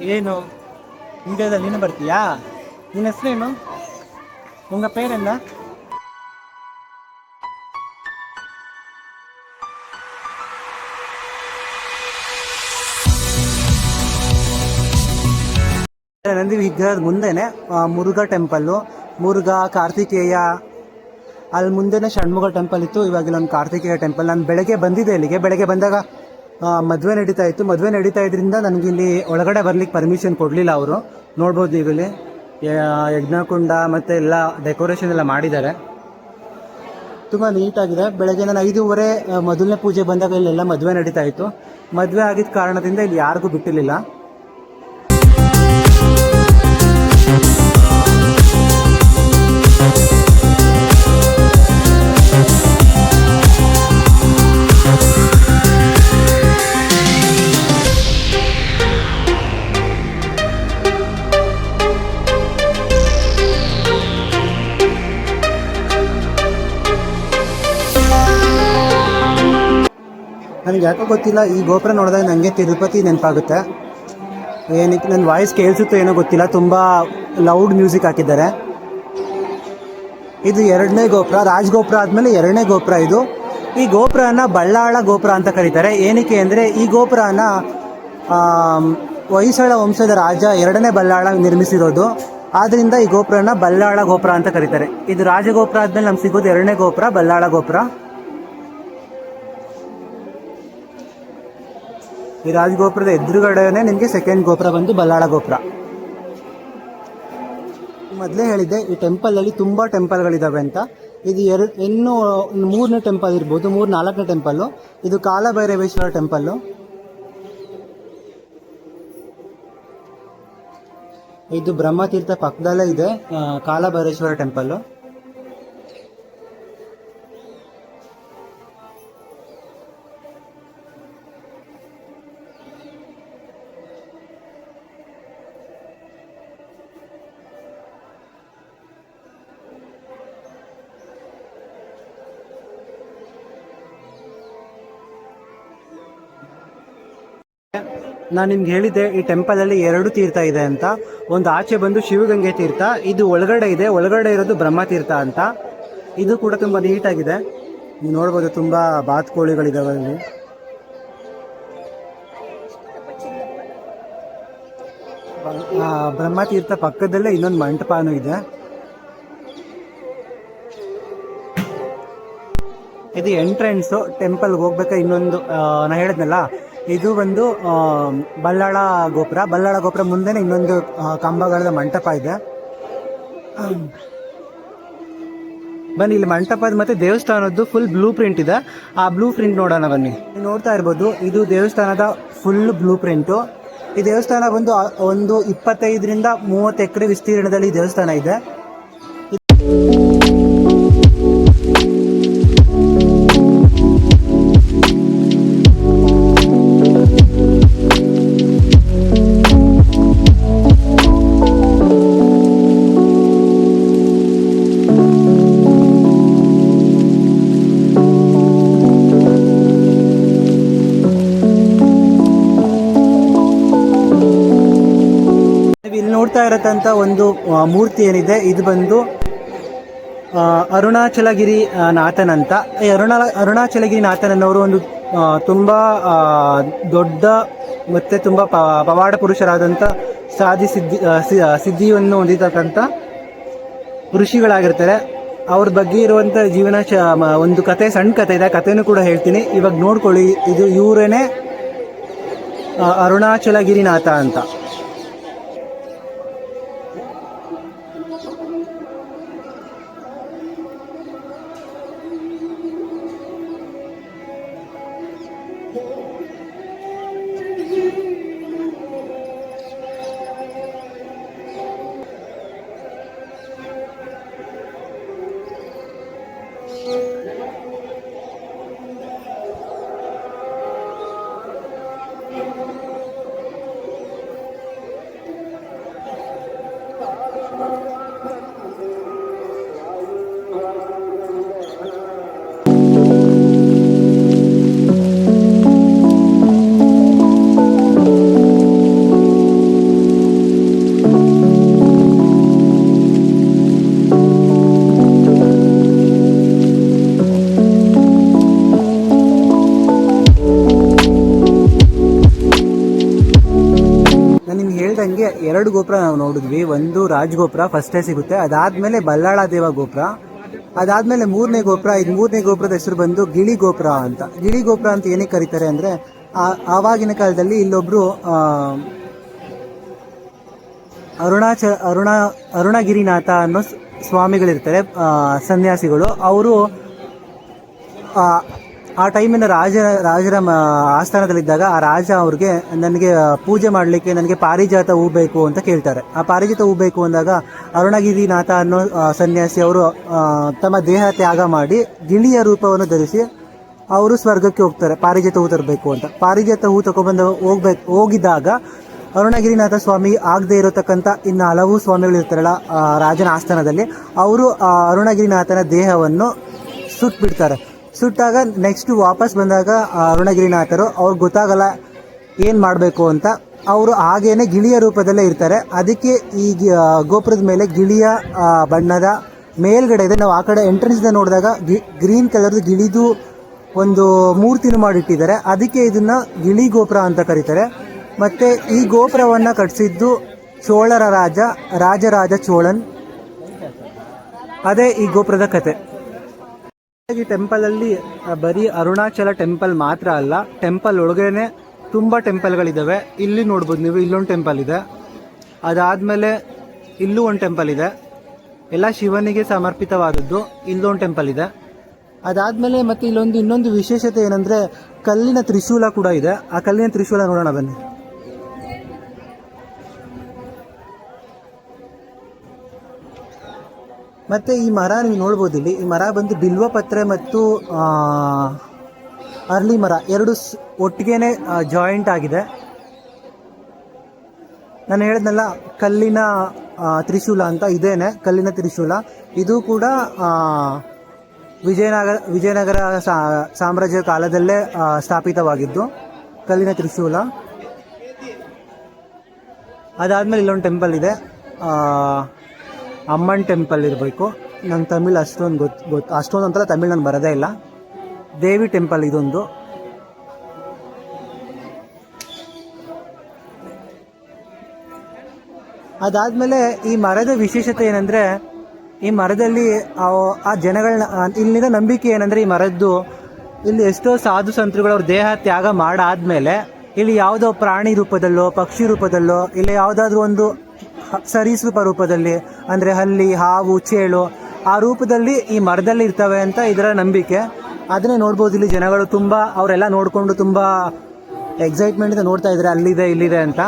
ಏನು? ಇಂಡಿಯಾದಲ್ಲಿ ನೀನು ಬರ್ತೀಯಾ? ನಿನ್ನ ಹೆಸರೇನು? ನಿಮ್ಮ ಪೇರೆಂದ? ನಂದಿ ವಿಗ್ರಹದ ಮುಂದೆನೆ ಮುರುಘಾ ಟೆಂಪಲ್ಲು. ಮುರುಘಾ, ಕಾರ್ತಿಕೇಯ. ಅಲ್ಲಿ ಮುಂದೆನೆ ಷಣ್ಮುಖ ಟೆಂಪಲ್ ಇತ್ತು. ಇವಾಗ ಇಲ್ಲೊಂದು ಕಾರ್ತಿಕೇಯ ಟೆಂಪಲ್. ನಾನು ಬೆಳಗ್ಗೆ ಬಂದಿದ್ದೆ ಇಲ್ಲಿಗೆ. ಬೆಳಗ್ಗೆ ಬಂದಾಗ ಮದುವೆ ನಡೀತಾ ಇತ್ತು. ಮದುವೆ ನಡೀತಾ ಇದ್ರಿಂದ ನನಗೆ ಇಲ್ಲಿ ಒಳಗಡೆ ಬರ್ಲಿಕ್ಕೆ ಪರ್ಮಿಷನ್ ಕೊಡಲಿಲ್ಲ ಅವರು. ನೋಡ್ಬೋದು ನೀವು ಇಲ್ಲಿ ಯಾ- ಯಜ್ಞಕುಂಡ ಮತ್ತು ಎಲ್ಲ ಡೆಕೋರೇಷನ್ ಎಲ್ಲ ಮಾಡಿದ್ದಾರೆ. ತುಂಬ ನೀಟಾಗಿದೆ ಬೆಳಗ್ಗೆ ನಾನು ಐದೂವರೆ ಮೊದಲನೇ ಪೂಜೆ ಬಂದಾಗ ಇಲ್ಲೆಲ್ಲ ಮದುವೆ ನಡೀತಾ ಇತ್ತು. ಮದುವೆ ಆಗಿದ್ದ ಕಾರಣದಿಂದ ಇಲ್ಲಿ ಯಾರಿಗೂ ಬಿಟ್ಟಿರಲಿಲ್ಲ. ನನಗೆ ಯಾಕೋ ಗೊತ್ತಿಲ್ಲ, ಈ ಗೋಪುರ ನೋಡಿದಾಗ ನನಗೆ ತಿರುಪತಿ ನೆನಪಾಗುತ್ತೆ. ಏನಕ್ಕೆ, ನನ್ನ ವಾಯ್ಸ್ ಕೇಳಿಸುತ್ತೋ ಏನೋ ಗೊತ್ತಿಲ್ಲ, ತುಂಬ ಲೌಡ್ ಮ್ಯೂಸಿಕ್ ಹಾಕಿದ್ದಾರೆ. ಇದು ಎರಡನೇ ಗೋಪುರ, ರಾಜಗೋಪುರ ಆದಮೇಲೆ ಎರಡನೇ ಗೋಪುರ ಇದು. ಈ ಗೋಪುರನ ಬಳ್ಳಾಳ ಗೋಪುರ ಅಂತ ಕರೀತಾರೆ. ಏನಕ್ಕೆ ಅಂದರೆ, ಈ ಗೋಪುರನ ಹೊಯ್ಸಳ ವಂಶದ ರಾಜ ಎರಡನೇ ಬಳ್ಳಾಳ ನಿರ್ಮಿಸಿರೋದು. ಆದ್ದರಿಂದ ಈ ಗೋಪುರನ ಬಲ್ಲಾಳ ಗೋಪುರ ಅಂತ ಕರೀತಾರೆ. ಇದು ರಾಜಗೋಪುರ ಆದಮೇಲೆ ನಮ್ಗೆ ಸಿಗೋದು ಎರಡನೇ ಗೋಪುರ ಬಲ್ಲಾಳ ಗೋಪುರ. ಈ ರಾಜಗೋಪುರದ ಎದುರುಗಡೆನೆ ನಿಮಗೆ ಸೆಕೆಂಡ್ ಗೋಪುರ ಬಂದು ಬಲ್ಲಾಳ ಗೋಪುರ. ಮೊದಲೇ ಹೇಳಿದ್ದೆ, ಈ ಟೆಂಪಲಲ್ಲಿ ತುಂಬ ಟೆಂಪಲ್ಗಳಿದ್ದಾವೆ ಅಂತ. ಇದು ಎರಡು, ಇನ್ನೂ ಮೂರನೇ ಟೆಂಪಲ್ ಇರ್ಬೋದು, ಮೂರು, ನಾಲ್ಕನೇ ಟೆಂಪಲ್ಲು ಇದು ಕಾಲಭೈರವೇಶ್ವರ ಟೆಂಪಲ್ಲು ಇದು ಬ್ರಹ್ಮತೀರ್ಥ ಪಕ್ಕದಲ್ಲೇ ಇದೆ ಕಾಲಭೈರೇಶ್ವರ ಟೆಂಪಲ್ಲು ನಾನು ನಿಮ್ಗೆ ಹೇಳಿದ್ದೆ, ಈ ಟೆಂಪಲ್ ಅಲ್ಲಿ ಎರಡು ತೀರ್ಥ ಇದೆ ಅಂತ. ಒಂದು ಆಚೆ ಬಂದು ಶಿವಗಂಗೆ ತೀರ್ಥ, ಇದು ಒಳಗಡೆ ಇದೆ, ಒಳಗಡೆ ಇರೋದು ಬ್ರಹ್ಮ ತೀರ್ಥ ಅಂತ. ಇದು ಕೂಡ ತುಂಬಾ ನೀಟಾಗಿದೆ. ನೀವು ನೋಡ್ಬೋದು ತುಂಬಾ ಬ್ರಹ್ಮತೀರ್ಥ ಬ್ರಹ್ಮ ತೀರ್ಥ ಪಕ್ಕದಲ್ಲೇ ಇನ್ನೊಂದು ಮಂಟಪನೂ ಇದೆ. ಇದು ಎಂಟ್ರೆನ್ಸ್ ಟೆಂಪಲ್ಗೆ ಹೋಗ್ಬೇಕಾ ಇನ್ನೊಂದು ನಾನು ಹೇಳಿದ್ನಲ್ಲ? ಇದು ಒಂದು ಬಲ್ಲಾಳ ಗೋಪುರ. ಬಲ್ಲಾಳ ಗೋಪುರ ಮುಂದೆನೆ ಇನ್ನೊಂದು ಕಂಬಗಳದ ಮಂಟಪ ಇದೆ. ಬನ್ನಿ ಇಲ್ಲಿ ಮಂಟಪದ ಮತ್ತೆ ದೇವಸ್ಥಾನದ್ದು ಫುಲ್ ಬ್ಲೂ ಪ್ರಿಂಟ್ ಇದೆ. ಆ ಬ್ಲೂ ಪ್ರಿಂಟ್ ನೋಡೋಣ ಬನ್ನಿ. ನೀವು ನೋಡ್ತಾ ಇರ್ಬೋದು ಇದು ದೇವಸ್ಥಾನದ ಫುಲ್ ಬ್ಲೂ ಪ್ರಿಂಟು ಈ ದೇವಸ್ಥಾನ ಬಂದು ಒಂದು ಇಪ್ಪತ್ತೈದರಿಂದ ಮೂವತ್ತು ಎಕರೆ ವಿಸ್ತೀರ್ಣದಲ್ಲಿ ದೇವಸ್ಥಾನ ಇದೆ. ಇರತ್ತಂತ ಒಂದು ಮೂರ್ತಿ ಏನಿದೆ, ಇದು ಬಂದು ಅರುಣಾಚಲಗಿರಿ ನಾಥನಂತ ನಾಥನ್ ಈ ಅರುಣ ಅರುಣಾಚಲಗಿರಿ ನಾಥನನ್ನವರು ಒಂದು ತುಂಬ ದೊಡ್ಡ ಮತ್ತೆ ತುಂಬಾ ಪವಾಡ ಪುರುಷರಾದಂಥ ಸಾಧಿ ಸಿದ್ಧಿ ಸಿದ್ಧಿಯನ್ನು ಹೊಂದಿರತಕ್ಕಂಥ ಋಷಿಗಳಾಗಿರ್ತಾರೆ. ಅವ್ರ ಬಗ್ಗೆ ಇರುವಂಥ ಜೀವನ ಶ ಒಂದು ಕತೆ ಸಣ್ಣ ಕತೆ ಇದೆ ಕಥೆನೂ ಕೂಡ ಹೇಳ್ತೀನಿ. ಇವಾಗ ನೋಡ್ಕೊಳ್ಳಿ, ಇದು ಇವರೇನೆ ಅರುಣಾಚಲಗಿರಿನಾಥ ಅಂತ. ಎರಡು ಗೋಪುರ ನಾವು ನೋಡಿದ್ವಿ. ಒಂದು ರಾಜಗೋಪುರ ಫಸ್ಟೇ ಸಿಗುತ್ತೆ. ಅದಾದಮೇಲೆ ಬಲ್ಲಾಳ ದೇವ ಗೋಪುರ. ಅದಾದಮೇಲೆ ಮೂರನೇ ಗೋಪುರ. ಇದು ಮೂರನೇ ಗೋಪುರದ ಹೆಸರು ಬಂದು ಗಿಳಿ ಗೋಪುರ ಅಂತ. ಗಿಳಿ ಗೋಪುರ ಅಂತ ಏನಕ್ಕೆ ಕರೀತಾರೆ ಅಂದ್ರೆ ಆವಾಗಿನ ಕಾಲದಲ್ಲಿ ಇಲ್ಲೊಬ್ಬರು ಅರುಣಾಚ, ಅರುಣ, ಅರುಣಗಿರಿನಾಥ ಅನ್ನೋ ಸ್ವಾಮಿಗಳಿರ್ತಾರೆ ಸನ್ಯಾಸಿಗಳು. ಅವರು ಆ ಟೈಮಿನ ರಾಜ, ರಾಜರ ಆಸ್ಥಾನದಲ್ಲಿದ್ದಾಗ ಆ ರಾಜ ಅವ್ರಿಗೆ ನನಗೆ ಪೂಜೆ ಮಾಡಲಿಕ್ಕೆ ನನಗೆ ಪಾರಿಜಾತ ಹೂ ಬೇಕು ಅಂತ ಕೇಳ್ತಾರೆ. ಆ ಪಾರಿಜಾತ ಹೂ ಬೇಕು ಅಂದಾಗ ಅರುಣಗಿರಿನಾಥ ಅನ್ನೋ ಸನ್ಯಾಸಿ ಅವರು ತಮ್ಮ ದೇಹ ತ್ಯಾಗ ಮಾಡಿ ಗಿಳಿಯ ರೂಪವನ್ನು ಧರಿಸಿ ಅವರು ಸ್ವರ್ಗಕ್ಕೆ ಹೋಗ್ತಾರೆ, ಪಾರಿಜಾತ ಹೂ ತರಬೇಕು ಅಂತ. ಪಾರಿಜಾತ ಹೂ ತಗೊಬಂದು ಹೋಗ್ಬೇಕು, ಹೋಗಿದ್ದಾಗ ಅರುಣಗಿರಿನಾಥ ಸ್ವಾಮಿ ಆಗದೆ ಇರತಕ್ಕಂಥ ಇನ್ನು ಹಲವು ಸ್ವಾಮಿಗಳು ಇರ್ತಾರಲ್ಲ ರಾಜನ ಆಸ್ಥಾನದಲ್ಲಿ, ಅವರು ಅರುಣಗಿರಿನಾಥನ ದೇಹವನ್ನು ಸುಟ್ಬಿಡ್ತಾರೆ. ಸುಟ್ಟಾಗ ನೆಕ್ಸ್ಟ್ ವಾಪಸ್ ಬಂದಾಗ ಅರುಣಗಿರಿನಾಥರು ಅವ್ರಿಗೆ ಗೊತ್ತಾಗಲ್ಲ ಏನು ಮಾಡಬೇಕು ಅಂತ. ಅವರು ಹಾಗೇನೆ ಗಿಳಿಯ ರೂಪದಲ್ಲೇ ಇರ್ತಾರೆ. ಅದಕ್ಕೆ ಈ ಗೋಪುರದ ಮೇಲೆ ಗಿಳಿಯ ಬಣ್ಣದ ಮೇಲ್ಗಡೆ ಇದೆ ನಾವು ಆ ಕಡೆ ಎಂಟ್ರೆನ್ಸ್ ನೋಡಿದಾಗ ಗ್ರೀನ್ ಕಲರ್ದು ಗಿಳಿದು ಒಂದು ಮೂರ್ತಿನ ಮಾಡಿಟ್ಟಿದ್ದಾರೆ. ಅದಕ್ಕೆ ಇದನ್ನ ಗಿಳಿ ಗೋಪುರ ಅಂತ ಕರೀತಾರೆ. ಮತ್ತೆ ಈ ಗೋಪುರವನ್ನ ಕಟ್ಟಿಸಿದ್ದು ಚೋಳರ ರಾಜ, ರಾಜರಾಜ ಚೋಳನ್. ಅದೇ ಈ ಗೋಪುರದ ಕತೆ. ಈ ಟೆಂಪಲ್ ಅಲ್ಲಿ ಬರೀ ಅರುಣಾಚಲ ಟೆಂಪಲ್ ಮಾತ್ರ ಅಲ್ಲ ಟೆಂಪಲ್ ಒಳಗೇನೆ ತುಂಬಾ ಟೆಂಪಲ್ಗಳಿದ್ದಾವೆ ಇಲ್ಲಿ ನೋಡ್ಬೋದು ನೀವು, ಇಲ್ಲೊಂದು ಟೆಂಪಲ್ ಇದೆ. ಅದಾದ್ಮೇಲೆ ಇಲ್ಲೂ ಒಂದು ಟೆಂಪಲ್ ಇದೆ. ಎಲ್ಲ ಶಿವನಿಗೆ ಸಮರ್ಪಿತವಾದದ್ದು ಇಲ್ಲೊಂದು ಟೆಂಪಲ್ ಇದೆ. ಅದಾದ್ಮೇಲೆ ಮತ್ತೆ ಇಲ್ಲೊಂದು ಇನ್ನೊಂದು ವಿಶೇಷತೆ ಏನಂದ್ರೆ ಕಲ್ಲಿನ ತ್ರಿಶೂಲ ಕೂಡ ಇದೆ. ಆ ಕಲ್ಲಿನ ತ್ರಿಶೂಲ ನೋಡೋಣ ಬನ್ನಿ. ಮತ್ತೆ ಈ ಮರ ನೀವು ನೋಡ್ಬೋದು ಇಲ್ಲಿ ಈ ಮರ ಬಂದು ಬಿಲ್ವ ಪತ್ರೆ ಮತ್ತು ಅರ್ಲಿ ಮರ ಎರಡು ಒಟ್ಟಿಗೆನೆ ಜಾಯಿಂಟ್ ಆಗಿದೆ. ನಾನು ಹೇಳಿದ್ನಲ್ಲ, ಕಲ್ಲಿನ ತ್ರಿಶೂಲ ಅಂತ ಇದೇನೆ, ಕಲ್ಲಿನ ತ್ರಿಶೂಲ. ಇದು ಕೂಡ ವಿಜಯನಗರ ವಿಜಯನಗರ ಸಾಮ್ರಾಜ್ಯ ಕಾಲದಲ್ಲೇ ಸ್ಥಾಪಿತವಾಗಿದ್ದು, ಕಲ್ಲಿನ ತ್ರಿಶೂಲ. ಅದಾದ್ಮೇಲೆ ಇಲ್ಲೊಂದು ಟೆಂಪಲ್ ಇದೆ ಅಮ್ಮನ್ ಟೆಂಪಲ್ ಇರಬೇಕು. ನಂಗೆ ತಮಿಳ್ ಅಷ್ಟೊಂದು ಗೊತ್ತು ಗೊತ್ತು ಅಷ್ಟೊಂದು ಅಂತಲ್ಲ ತಮಿಳು ನಾನು ಬರೋದೇ ಇಲ್ಲ. ದೇವಿ ಟೆಂಪಲ್ ಇದೊಂದು. ಅದಾದಮೇಲೆ ಈ ಮರದ ವಿಶೇಷತೆ ಏನಂದ್ರೆ, ಈ ಮರದಲ್ಲಿ ಆ- ಜನಗಳನ್ನ ಇಲ್ಲಿನ ನಂಬಿಕೆ ಏನಂದ್ರೆ ಈ ಮರದ್ದು, ಇಲ್ಲಿ ಎಷ್ಟೋ ಸಾಧು ಸಂತರುಗಳು ಅವ್ರ ದೇಹ ತ್ಯಾಗ ಮಾಡಾದ್ಮೇಲೆ, ಇಲ್ಲಿ ಯಾವುದೋ ಪ್ರಾಣಿ ರೂಪದಲ್ಲೋ, ಪಕ್ಷಿ ರೂಪದಲ್ಲೋ, ಇಲ್ಲ ಯಾವುದಾದ್ರೂ ಒಂದು ಸರೀಸೃಪ ರೂಪದಲ್ಲಿ, ಅಂದರೆ ಹಲ್ಲಿ, ಹಾವು, ಚೇಳು, ಆ ರೂಪದಲ್ಲಿ ಈ ಮರದಲ್ಲಿ ಇರ್ತವೆ ಅಂತ ಇದರ ನಂಬಿಕೆ. ಅದನ್ನೇ ನೋಡ್ಬೋದು, ಇಲ್ಲಿ ಜನಗಳು ತುಂಬ, ಅವರೆಲ್ಲ ನೋಡಿಕೊಂಡು ತುಂಬ ಎಕ್ಸೈಟ್ಮೆಂಟ್ ಇಂದ ನೋಡ್ತಾ ಇದ್ದಾರೆ, ಅಲ್ಲಿದೆ, ಇಲ್ಲಿದೆ ಅಂತ.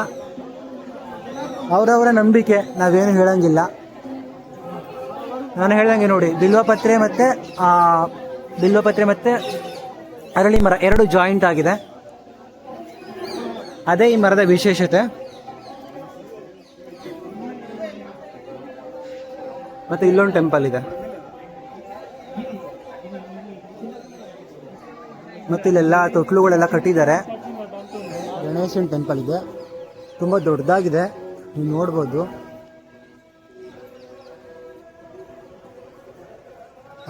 ಅವರವರ ನಂಬಿಕೆ, ನಾವೇನು ಹೇಳಂಗಿಲ್ಲ. ನಾನು ಹೇಳ್ದಂಗೆ ನೋಡಿ ಬಿಲ್ವಪತ್ರೆ ಮತ್ತೆ ಬಿಲ್ವಪತ್ರೆ ಮತ್ತೆ ಅರಳಿ ಮರ, ಎರಡು ಜಾಯಿಂಟ್ ಆಗಿದೆ. ಅದೇ ಈ ಮರದ ವಿಶೇಷತೆ. ಮತ್ತೆ ಇಲ್ಲೊಂದು ಟೆಂಪಲ್ ಇದೆ. ಮತ್ತೆ ಇಲ್ಲೆಲ್ಲ ತೊಟ್ಲುಗಳೆಲ್ಲ ಕಟ್ಟಿದ್ದಾರೆ. ಗಣೇಶನ್ ಟೆಂಪಲ್ ಇದೆ. ತುಂಬ ದೊಡ್ಡದಾಗಿದೆ. ನೀವು ನೋಡ್ಬೋದು.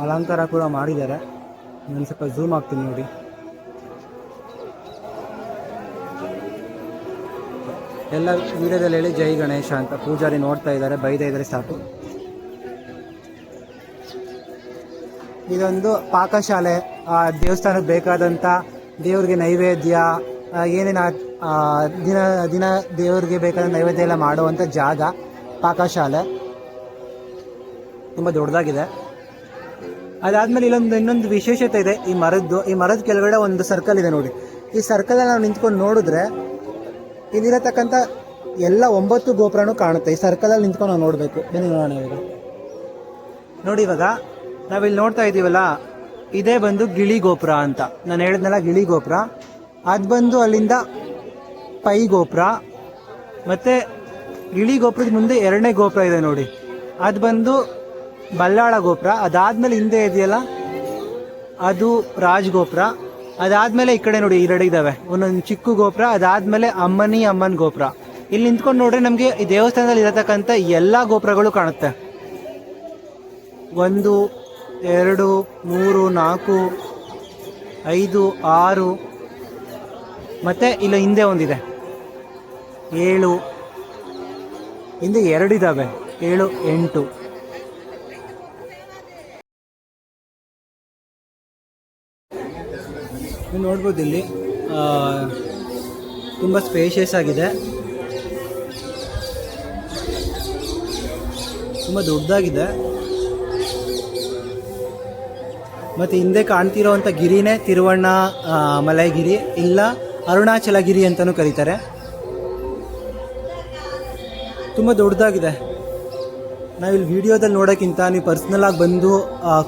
ಅಲಂಕಾರ ಕೂಡ ಮಾಡಿದ್ದಾರೆ. ನಾನು ಸ್ವಲ್ಪ ಝೂಮ್ ಆಗ್ತೀನಿ ನೋಡಿ. ಎಲ್ಲ ವೀಡಿಯೋದಲ್ಲಿ ಹೇಳಿ ಜೈ ಗಣೇಶ ಅಂತ ಪೂಜಾರಿ ನೋಡ್ತಾ ಇದ್ದಾರೆ. ಬೈದ ಇದ್ದಾರೆ ಸಾಕು. ಇದೊಂದು ಪಾಕಶಾಲೆ ಆ, ದೇವಸ್ಥಾನಕ್ಕೆ ಬೇಕಾದಂಥ ದೇವ್ರಿಗೆ ನೈವೇದ್ಯ ಏನೇನು ದಿನ ದಿನ ದೇವ್ರಿಗೆ ಬೇಕಾದ ನೈವೇದ್ಯ ಎಲ್ಲ ಮಾಡುವಂಥ ಜಾಗ ಪಾಕಶಾಲೆ. ತುಂಬ ದೊಡ್ಡದಾಗಿದೆ. ಅದಾದ್ಮೇಲೆ ಇಲ್ಲೊಂದು ಇನ್ನೊಂದು ವಿಶೇಷತೆ ಇದೆ ಈ ಮರದ್ದು. ಈ ಮರದ ಕೆಳಗಡೆ ಒಂದು ಸರ್ಕಲ್ ಇದೆ ನೋಡಿ. ಈ ಸರ್ಕಲ್ ನಾವು ನಿಂತ್ಕೊಂಡು ನೋಡಿದ್ರೆ ಇಲ್ಲಿರತಕ್ಕಂಥ ಎಲ್ಲ ಒಂಬತ್ತು ಗೋಪುರನೂ ಕಾಣುತ್ತೆ. ಈ ಸರ್ಕಲಲ್ಲಿ ನಿಂತ್ಕೊಂಡು ನಾವು ನೋಡಬೇಕು. ಬನ್ನಿ ನೋಡೋಣ ನೋಡಿ ಇವಾಗ ನಾವಿಲ್ಲಿ ನೋಡ್ತಾ ಇದ್ದೀವಲ್ಲ, ಇದೇ ಬಂದು ಗಿಳಿ ಗೋಪುರ ಅಂತ. ನಾನು ಹೇಳಿದ್ನಲ್ಲ ಗಿಳಿ ಗೋಪುರ. ಅದು ಬಂದು ಅಲ್ಲಿಂದ ಪೈ ಗೋಪುರ. ಮತ್ತೆ ಗಿಳಿ ಗೋಪುರದ ಮುಂದೆ ಎರಡನೇ ಗೋಪುರ ಇದೆ ನೋಡಿ. ಅದು ಬಂದು ಬಲ್ಲಾಳ ಗೋಪುರ. ಅದಾದ್ಮೇಲೆ ಹಿಂದೆ ಇದೆಯಲ್ಲ? ಅದು ರಾಜ್ ಗೋಪುರ. ಅದಾದ್ಮೇಲೆ ಈ ಕಡೆ ನೋಡಿ ಎರಡು ಇದಾವೆ. ಒಂದೊಂದು ಚಿಕ್ಕ ಗೋಪುರ, ಅದಾದ್ಮೇಲೆ ಅಮ್ಮನಿ ಅಮ್ಮನ್ ಗೋಪುರ. ಇಲ್ಲಿ ನಿಂತ್ಕೊಂಡು ನೋಡ್ರೆ ನಮಗೆ ಈ ದೇವಸ್ಥಾನದಲ್ಲಿ ಇರತಕ್ಕಂಥ ಎಲ್ಲಾ ಗೋಪುರಗಳು ಕಾಣುತ್ತೆ. ಒಂದು ಎರಡು, ಮೂರು, ನಾಲ್ಕು, ಐದು, ಆರು. ಮತ್ತು ಇಲ್ಲ, ಹಿಂದೆ ಒಂದಿದೆ. ಏಳು. ಹಿಂದೆ ಎರಡಿದ್ದಾವೆ ಏಳು, ಎಂಟು. ನೀವು ನೋಡ್ಬೋದು ಇಲ್ಲಿ ತುಂಬ ಸ್ಪೇಷಿಯಸ್ ಆಗಿದೆ. ತುಂಬ ದೊಡ್ಡದಾಗಿದೆ. ಮತ್ತು ಹಿಂದೆ ಕಾಣ್ತಿರೋವಂಥ ಗಿರಿನೇ ತಿರುವಣ್ಣ ಮಲೈಗಿರಿ, ಇಲ್ಲ ಅರುಣಾಚಲಗಿರಿ ಅಂತಲೂ ಕರೀತಾರೆ. ತುಂಬ ದೊಡ್ಡದಾಗಿದೆ. ನಾವಿಲ್ಲಿ ವಿಡಿಯೋದಲ್ಲಿ ನೋಡೋಕ್ಕಿಂತ ನೀವು ಪರ್ಸ್ನಲಾಗಿ ಬಂದು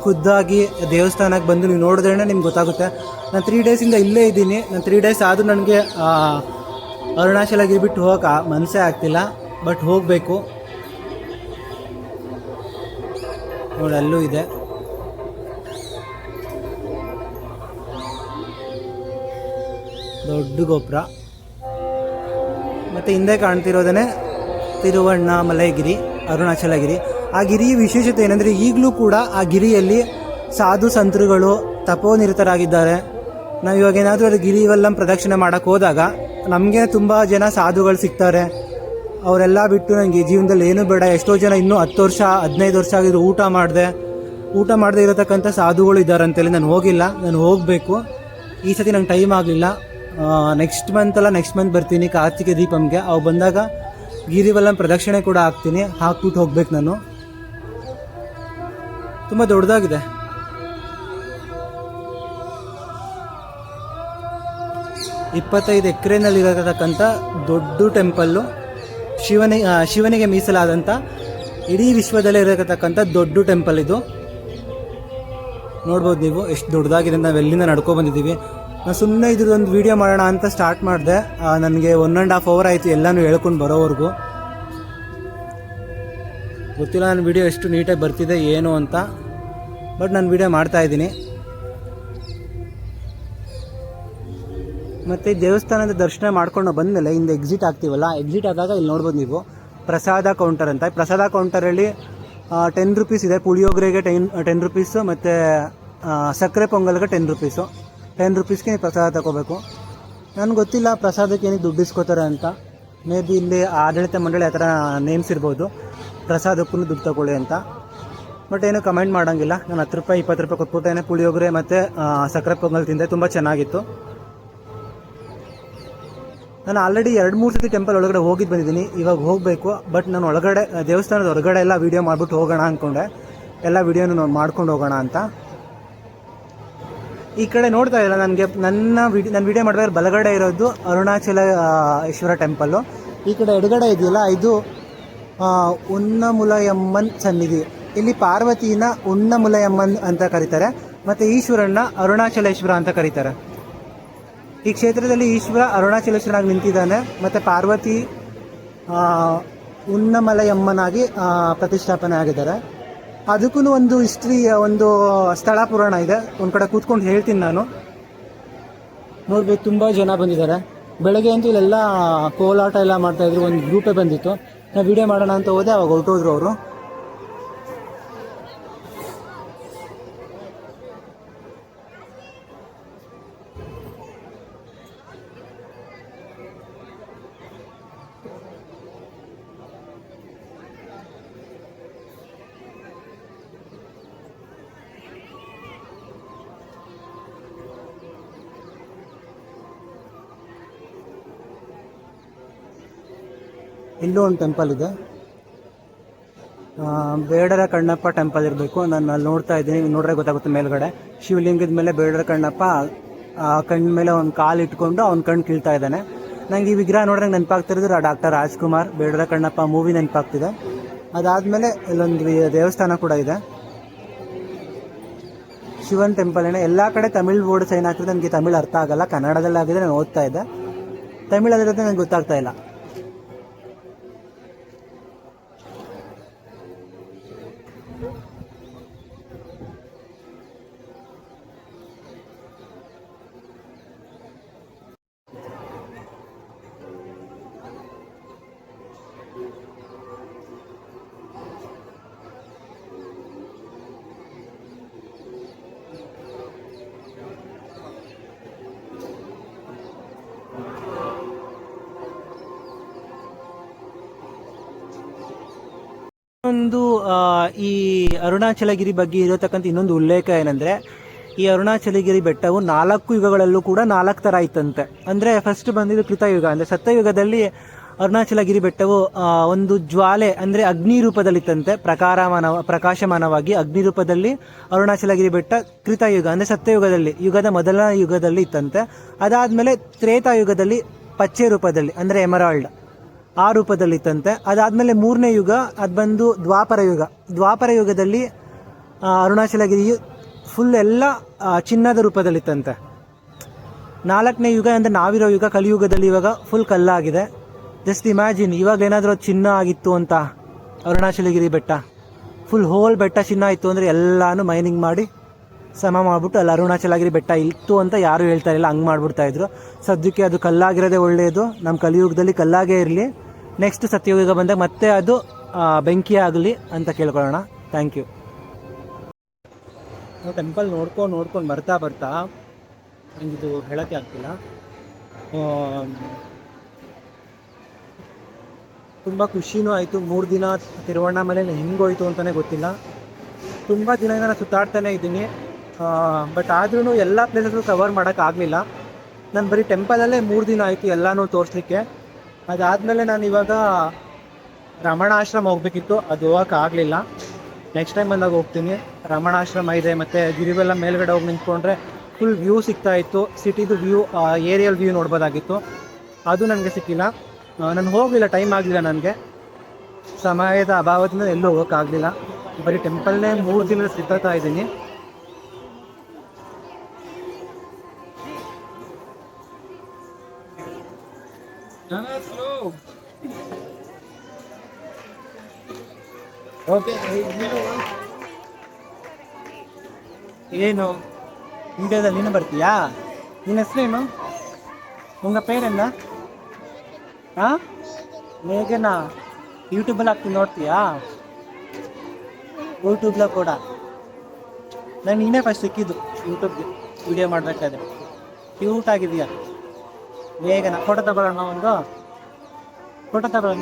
ಖುದ್ದಾಗಿ ದೇವಸ್ಥಾನಕ್ಕೆ ಬಂದು ನೀವು ನೋಡಿದ್ರೆ ನಿಮ್ಗೆ ಗೊತ್ತಾಗುತ್ತೆ. ನಾನು ತ್ರೀ ಡೇಸಿಂದ ಇಲ್ಲೇ ಇದ್ದೀನಿ. ನಾನು ತ್ರೀ ಡೇಸ್ ಆದರೂ ನನಗೆ ಅರುಣಾಚಲಗಿರಿ ಬಿಟ್ಟು ಹೋಗಕ್ಕೆ ಮನಸ್ಸೇ ಆಗ್ತಿಲ್ಲ. ಬಟ್ ಹೋಗಬೇಕು. ನೋಡಿ ಅಲ್ಲೂ ಇದೆ. ದೊಡ್ಡ ಗೋಪುರ. ಮತ್ತು ಹಿಂದೆ ಕಾಣ್ತಿರೋದೇ ತಿರುವಣ್ಣಾಮಲೈಗಿರಿ ಅರುಣಾಚಲಗಿರಿ. ಆ ಗಿರಿಯ ವಿಶೇಷತೆ ಏನಂದರೆ ಈಗಲೂ ಕೂಡ ಆ ಗಿರಿಯಲ್ಲಿ ಸಾಧು ಸಂತರುಗಳು ತಪೋನಿರತರಾಗಿದ್ದಾರೆ. ನಾವು ಇವಾಗ ಏನಾದರೂ ಅದು ಗಿರಿವೆಲ್ಲಂ ಪ್ರದಕ್ಷಿಣೆ ಮಾಡೋಕ್ಕೆ ಹೋದಾಗ ನಮಗೆ ತುಂಬ ಜನ ಸಾಧುಗಳು ಸಿಗ್ತಾರೆ. ಅವರೆಲ್ಲ ಬಿಟ್ಟು ನನಗೆ ಜೀವನದಲ್ಲಿ ಏನೂ ಬೇಡ, ಎಷ್ಟೋ ಜನ ಇನ್ನೂ ಹತ್ತು ವರ್ಷ, ಹದಿನೈದು ವರ್ಷ ಆಗಿದ್ರು ಊಟ ಮಾಡಿದೆ. ಊಟ ಮಾಡದೇ ಇರತಕ್ಕಂಥ ಸಾಧುಗಳು ಇದ್ದಾರೆ ಅಂತೇಳಿ ನಾನು ಹೋಗಿಲ್ಲ. ನಾನು ಹೋಗಬೇಕು. ಈ ಸತಿ ನಂಗೆ ಟೈಮ್ ಆಗಲಿಲ್ಲ. ನೆಕ್ಸ್ಟ್ ಮಂತ್ ಅಲ್ಲ ನೆಕ್ಸ್ಟ್ ಮಂತ್ ಬರ್ತೀನಿ, ಕಾರ್ತಿಕ ದೀಪಂಗೆ ಅವು ಬಂದಾಗ ಗಿರಿವಲ್ಲ ಪ್ರದಕ್ಷಿಣೆ ಕೂಡ ಹಾಕ್ತೀನಿ. ಹಾಕ್ಬಿಟ್ಟು ಹೋಗ್ಬೇಕು ನಾನು. ತುಂಬ ದೊಡ್ಡದಾಗಿದೆ. ಇಪ್ಪತ್ತೈದು ಎಕರೆನಲ್ಲಿರತಕ್ಕಂಥ ದೊಡ್ಡ ಟೆಂಪಲ್ಲು ಶಿವನಿಗೆ ಶಿವನಿಗೆ ಮೀಸಲಾದಂಥ ಇಡೀ ವಿಶ್ವದಲ್ಲೇ ಇರತಕ್ಕಂಥ ದೊಡ್ಡ ಟೆಂಪಲ್ ಇದು. ನೋಡ್ಬೋದು ನೀವು, ಎಷ್ಟು ದೊಡ್ಡದಾಗಿದೆ ನಾವು ಎಲ್ಲಿಂದ ನಡ್ಕೊ ಬಂದಿದ್ದೀವಿ. ನಾನು ಸುಮ್ಮನೆ ಇದ್ರದ್ದೊಂದು ವೀಡಿಯೋ ಮಾಡೋಣ ಅಂತ ಸ್ಟಾರ್ಟ್ ಮಾಡಿದೆ. ನನಗೆ ಒನ್ ಆ್ಯಂಡ್ ಹಾಫ್ ಅವರ್ ಆಯಿತು ಎಲ್ಲನೂ ಹೇಳ್ಕೊಂಡು ಬರೋವರೆಗೂ. ಗೊತ್ತಿಲ್ಲ ನನ್ನ ವಿಡಿಯೋ ಎಷ್ಟು ನೀಟಾಗಿ ಬರ್ತಿದೆ, ಏನು ಅಂತ. ಬಟ್ ನಾನು ವಿಡಿಯೋ ಮಾಡ್ತಾ ಇದ್ದೀನಿ. ಮತ್ತು ದೇವಸ್ಥಾನದ ದರ್ಶನ ಮಾಡ್ಕೊಂಡು ಬಂದಮೇಲೆ ಹಿಂದೆ ಎಕ್ಸಿಟ್ ಆಗ್ತೀವಲ್ಲ ಎಕ್ಸಿಟ್ ಆದಾಗ ಇಲ್ಲಿ ನೋಡ್ಬೋದು ನೀವು, ಪ್ರಸಾದ ಕೌಂಟರ್ ಅಂತ. ಪ್ರಸಾದ ಕೌಂಟರಲ್ಲಿ ಟೆನ್ ರುಪೀಸ್ ಇದೆ. ಪುಳಿಯೋಗರೆಗೆ ಟೆನ್ ಟೆನ್ ರುಪೀಸು ಮತ್ತು ಸಕ್ಕರೆ ಪೊಂಗಲ್ಗೆ ಟೆನ್ ರುಪೀಸು ಟೆನ್ ರುಪೀಸ್ಗೆ ನೀವು ಪ್ರಸಾದ ತಗೋಬೇಕು. ನನಗೆ ಗೊತ್ತಿಲ್ಲ ಪ್ರಸಾದಕ್ಕೆ ಏನಕ್ಕೆ ದುಡ್ಡು ಇಸ್ಕೋತಾರೆ ಅಂತ. ಮೇ ಬಿ ಇಲ್ಲಿ ಆಡಳಿತ ಮಂಡಳಿ ಆ ಥರ ನೇಮ್ಸ್ ಇರ್ಬೋದು. ಪ್ರಸಾದಕ್ಕೂ ದುಡ್ಡು ತಗೊಳ್ಳಿ ಅಂತ. ಬಟ್ ಏನು ಕಮೆಂಟ್ ಮಾಡೋಂಗಿಲ್ಲ. ನಾನು ಹತ್ತು ರೂಪಾಯಿ, ಇಪ್ಪತ್ತು ರೂಪಾಯಿ ಕೊಟ್ಬಿಟ್ಟೇನೆ ಪುಳಿಯೋಗರೆ ಮತ್ತು ಸಕ್ಕರೆ ಪೊಂಗಲ್ ತಿಂದೆ. ತುಂಬ ಚೆನ್ನಾಗಿತ್ತು. ನಾನು ಆಲ್ರೆಡಿ ಎರಡು ಮೂರು ಸತಿ ಟೆಂಪಲ್ ಒಳಗಡೆ ಹೋಗಿದ್ದು ಬಂದಿದ್ದೀನಿ. ಇವಾಗ ಹೋಗಬೇಕು. ಬಟ್ ನಾನು ಒಳಗಡೆ, ದೇವಸ್ಥಾನದ ಹೊರಗಡೆ ಎಲ್ಲ ವೀಡಿಯೋ ಮಾಡಿಬಿಟ್ಟು ಹೋಗೋಣ ಅಂದ್ಕೊಂಡೆ ಎಲ್ಲ ವೀಡಿಯೋನು ಮಾಡ್ಕೊಂಡು ಹೋಗೋಣ ಅಂತ. ಈ ಕಡೆ ನೋಡ್ತಾ ಇಲ್ಲ ನನಗೆ ನನ್ನ ವಿಡಿ ನನ್ನ ವಿಡಿಯೋ ಮಾಡಿದ್ರೆ ಬಲಗಡೆ ಇರೋದು ಅರುಣಾಚಲ ಈಶ್ವರ ಟೆಂಪಲ್ಲು ಈ ಕಡೆ ಎಡಗಡೆ ಇದೆಯಲ್ಲ, ಇದು ಉನ್ನಮುಲಯಮ್ಮನ್ ಸನ್ನಿಧಿ. ಇಲ್ಲಿ ಪಾರ್ವತಿನ ಉನ್ನಮುಲಯಮ್ಮನ್ ಅಂತ ಕರೀತಾರೆ, ಮತ್ತು ಈಶ್ವರನ್ನ ಅರುಣಾಚಲೇಶ್ವರ ಅಂತ ಕರೀತಾರೆ. ಈ ಕ್ಷೇತ್ರದಲ್ಲಿ ಈಶ್ವರ ಅರುಣಾಚಲೇಶ್ವರನಾಗಿ ನಿಂತಿದ್ದಾನೆ, ಮತ್ತು ಪಾರ್ವತಿ ಉನ್ನಮಲಯಮ್ಮನಾಗಿ ಪ್ರತಿಷ್ಠಾಪನೆ ಆಗಿದ್ದಾರೆ. ಅದಕ್ಕೂ ಒಂದು ಹಿಸ್ಟ್ರಿ ಒಂದು ಸ್ಥಳ ಪುರಾಣ ಇದೆ. ಒಂದು ಕಡೆ ಕೂತ್ಕೊಂಡು ಹೇಳ್ತೀನಿ ನಾನು. ನೋಡ್ಬೇಕು, ತುಂಬ ಜನ ಬಂದಿದ್ದಾರೆ. ಬೆಳಗ್ಗೆ ಅಂತೂ ಇಲ್ಲೆಲ್ಲ ಕೋಲಾಟ ಎಲ್ಲ ಮಾಡ್ತಾ ಇದ್ರು. ಒಂದು ಗ್ರೂಪೇ ಬಂದಿತ್ತು. ನಾವು ವಿಡಿಯೋ ಮಾಡೋಣ ಅಂತ ಹೋದೆ, ಅವಾಗ ಹೊರಟೋದ್ರು ಅವರು. ಇಲ್ಲೂ ಒಂದು ಟೆಂಪಲ್ ಇದೆ. ಆ, ಬೇಡರ ಕಣ್ಣಪ್ಪ ಟೆಂಪಲ್ ಇರಬೇಕು. ನಾನು ಅಲ್ಲಿ ನೋಡ್ತಾ ಇದ್ದೀನಿ. ನೋಡ್ರೆ ಗೊತ್ತಾಗುತ್ತೆ ಮೇಲ್ಗಡೆ. ಶಿವಲಿಂಗದ ಮೇಲೆ ಬೇಡರ ಕಣ್ಣಪ್ಪ ಆ ಕಣ್ಣ ಮೇಲೆ ಒಂದು ಕಾಲು ಇಟ್ಕೊಂಡು ಅವ್ನ ಕಣ್ಣು ಕೀಳ್ತಾ ಇದ್ದಾನೆ. ನಂಗೆ ಈ ವಿಗ್ರಹ ನೋಡ್ರೆ ನೆನಪಾಗ್ತಿರೋದು ಡಾಕ್ಟರ್ ರಾಜ್ಕುಮಾರ್. ಬೇಡರ ಕಣ್ಣಪ್ಪ ಮೂವಿ ನೆನಪಾಗ್ತಿದೆ. ಅದಾದಮೇಲೆ ಇಲ್ಲೊಂದು ದೇವಸ್ಥಾನ ಕೂಡ ಇದೆ. ಶಿವನ್ ಟೆಂಪಲ್ ಏನೇ ಎಲ್ಲ ಕಡೆ ತಮಿಳ್ ಬೋರ್ಡ್ ಸೈನ್ ಹಾಕಿದ್ರೆ ನನಗೆ ತಮಿಳ್ ಅರ್ಥ ಆಗಲ್ಲ. ಕನ್ನಡದಲ್ಲಿ ಆಗಿದೆ ನಾನು ಓದ್ತಾ ಇದ್ದೆ. ತಮಿಳಲ್ಲಿರೋದೇ ನನಗೆ ಗೊತ್ತಾಗ್ತಾ ಇಲ್ಲ. ಒಂದು ಈ ಅರುಣಾಚಲಗಿರಿ ಬಗ್ಗೆ ಇರತಕ್ಕಂಥ ಇನ್ನೊಂದು ಉಲ್ಲೇಖ ಏನಂದ್ರೆ, ಈ ಅರುಣಾಚಲಗಿರಿ ಬೆಟ್ಟವು ನಾಲ್ಕು ಯುಗಗಳಲ್ಲೂ ಕೂಡ ನಾಲ್ಕು ಥರ ಇತ್ತಂತೆ. ಅಂದರೆ ಫಸ್ಟ್ ಬಂದಿದ್ದು ಕೃತಯುಗ. ಅಂದರೆ ಸತ್ಯಯುಗದಲ್ಲಿ ಅರುಣಾಚಲಗಿರಿ ಬೆಟ್ಟವು ಒಂದು ಜ್ವಾಲೆ, ಅಂದರೆ ಅಗ್ನಿ ರೂಪದಲ್ಲಿತ್ತಂತೆ. ಪ್ರಕಾರಮಾನ, ಪ್ರಕಾಶಮಾನವಾಗಿ ಅಗ್ನಿ ರೂಪದಲ್ಲಿ ಅರುಣಾಚಲಗಿರಿ ಬೆಟ್ಟ ಕೃತಯುಗ, ಅಂದರೆ ಸತ್ಯಯುಗದಲ್ಲಿ, ಯುಗದ ಮೊದಲ ಯುಗದಲ್ಲಿ ಇತ್ತಂತೆ. ಅದಾದಮೇಲೆ ತ್ರೇತಾಯುಗದಲ್ಲಿ ಪಚ್ಚೆ ರೂಪದಲ್ಲಿ, ಅಂದರೆ ಎಮರಾಲ್ಡ್. ಆ ರೂಪದಲ್ಲಿ ಇತ್ತಂತೆ ಅದಾದಮೇಲೆ ಮೂರನೇ ಯುಗ, ಅದು ಬಂದು ದ್ವಾಪರ ಯುಗ. ದ್ವಾಪರ ಯುಗದಲ್ಲಿ ಅರುಣಾಚಲಗಿರಿ ಫುಲ್ ಎಲ್ಲ ಚಿನ್ನದ ರೂಪದಲ್ಲಿತ್ತಂತೆ. ನಾಲ್ಕನೇ ಯುಗ ಅಂದರೆ ನಾವಿರೋ ಯುಗ, ಕಲಿಯುಗದಲ್ಲಿ ಇವಾಗ ಫುಲ್ ಕಲ್ಲಾಗಿದೆ. ಜಸ್ಟ್ ಇಮ್ಯಾಜಿನ್ ಇವಾಗ ಏನಾದರೂ ಚಿನ್ನ ಆಗಿತ್ತು ಅಂತ, ಅರುಣಾಚಲಗಿರಿ ಬೆಟ್ಟ. ಫುಲ್ ಹೋಲ್ ಬೆಟ್ಟ ಚಿನ್ನ ಇತ್ತು ಅಂದರೆ ಎಲ್ಲಾನು ಮೈನಿಂಗ್ ಮಾಡಿ, ಸಮ ಮಾಡಿಬಿಟ್ಟು ಅಲ್ಲಿ ಅರುಣಾಚಲಗಿರಿ ಬೆಟ್ಟ ಇತ್ತು ಅಂತ ಯಾರು ಹೇಳ್ತಾ ಇಲ್ಲ, ಹಂಗೆ ಮಾಡ್ಬಿಡ್ತಾ ಇದ್ರು. ಸದ್ಯಕ್ಕೆ ಅದು ಕಲ್ಲಾಗಿರೋದೇ ಒಳ್ಳೆಯದು ನಮ್ಮ ಕಲಿಯುಗದಲ್ಲಿ ಕಲ್ಲಾಗೇ ಇರಲಿ. ನೆಕ್ಸ್ಟ್ ಸತ್ಯಯುಗ ಬಂದಾಗ ಮತ್ತೆ ಅದು ಬೆಂಕಿ ಆಗಲಿ ಅಂತ ಕೇಳ್ಕೊಳ್ಳೋಣ. ಥ್ಯಾಂಕ್ ಯು ಟೆಂಪಲ್ ನೋಡ್ಕೊಂಡು ನೋಡ್ಕೊಂಡು ಬರ್ತಾ ಬರ್ತಾ ನನಗಿದು ಹೇಳೋಕ್ಕೆ ಆಗ್ತಿಲ್ಲ. ತುಂಬ ಖುಷಿನೂ ಆಯಿತು. ಮೂರು ದಿನ ತಿರುವಣ್ಣಾಮಲೆ ಹೆಂಗೋಯ್ತು ಅಂತಲೇ ಗೊತ್ತಿಲ್ಲ. ತುಂಬ ದಿನದಿಂದ ನಾನು ಸುತ್ತಾಡ್ತಾನೆ ಇದ್ದೀನಿ. ಬಟ್ ಆದ್ರೂ ಎಲ್ಲ ಪ್ಲೇಸಸ್ಸು ಕವರ್ ಮಾಡೋಕ್ಕಾಗಲಿಲ್ಲ ನಾನು ಬರೀ ಟೆಂಪಲಲ್ಲೇ ಮೂರು ದಿನ ಆಯಿತು ಎಲ್ಲನೂ ತೋರಿಸ್ಲಿಕ್ಕೆ. ಅದಾದಮೇಲೆ ನಾನು ಇವಾಗ ರಮಣಾಶ್ರಮ ಹೋಗ್ಬೇಕಿತ್ತು. ಅದು ಹೋಗೋಕ್ಕಾಗಲಿಲ್ಲ ನೆಕ್ಸ್ಟ್ ಟೈಮ್ ಬಂದಾಗ ಹೋಗ್ತೀನಿ. ರಮಣಾಶ್ರಮ ಇದೆ ಮತ್ತು ಗಿರಿವೆಲ್ಲ ಮೇಲ್ಗಡೆ ಹೋಗಿ ನಿಂತ್ಕೊಂಡ್ರೆ ಫುಲ್ ವ್ಯೂ ಸಿಗ್ತಾ ಇತ್ತು. ಸಿಟಿದು ವ್ಯೂ ಏರಿಯಲ್ ವ್ಯೂ ನೋಡ್ಬೋದಾಗಿತ್ತು. ಅದು ನನಗೆ ಸಿಕ್ಕಿಲ್ಲ. ನಾನು ಹೋಗಲಿಲ್ಲ ಟೈಮ್ ಆಗಲಿಲ್ಲ ನನಗೆ. ಸಮಯದ ಅಭಾವದಿಂದ ಎಲ್ಲೂ ಹೋಗೋಕ್ಕಾಗಲಿಲ್ಲ ಬರೀ ಟೆಂಪಲ್ನೇ ಮೂರು ದಿನ ಸಿಗ್ತಾ ಇದ್ದೀನಿ. ಓಕೆ ಏನು? ಇಂಡಿಯಾದಲ್ಲಿ ನೀನು ಬರ್ತೀಯಾ? ನಿನ್ನ ಹೆಸರೇನು? ನಿಮ್ಮ ಪೇರೆನ್ನ ಹಾಂ ಮೇಘನಾ? ಯೂಟ್ಯೂಬಲ್ಲಿ ಹಾಕ್ತೀನಿ, ನೋಡ್ತೀಯಾ? ಯೂಟ್ಯೂಬ್ಲ ಕೂಡ. ನಾನು ನೀನೇ ಫಸ್ಟ್ ಸಿಕ್ಕಿದ್ದು ಯೂಟ್ಯೂಬ್ಗೆ ವಿಡಿಯೋ ಮಾಡಬೇಕಾದ್ರೆ. ಕ್ಯೂಟ್ ಆಗಿದೆಯಾ ಬೇಗನ ಫೋಟೋ ತಗೊಳ್ಳೋಣ ಒಂದು. ಫೋಟೋ ತಗೊಳ್ಳೋಣ.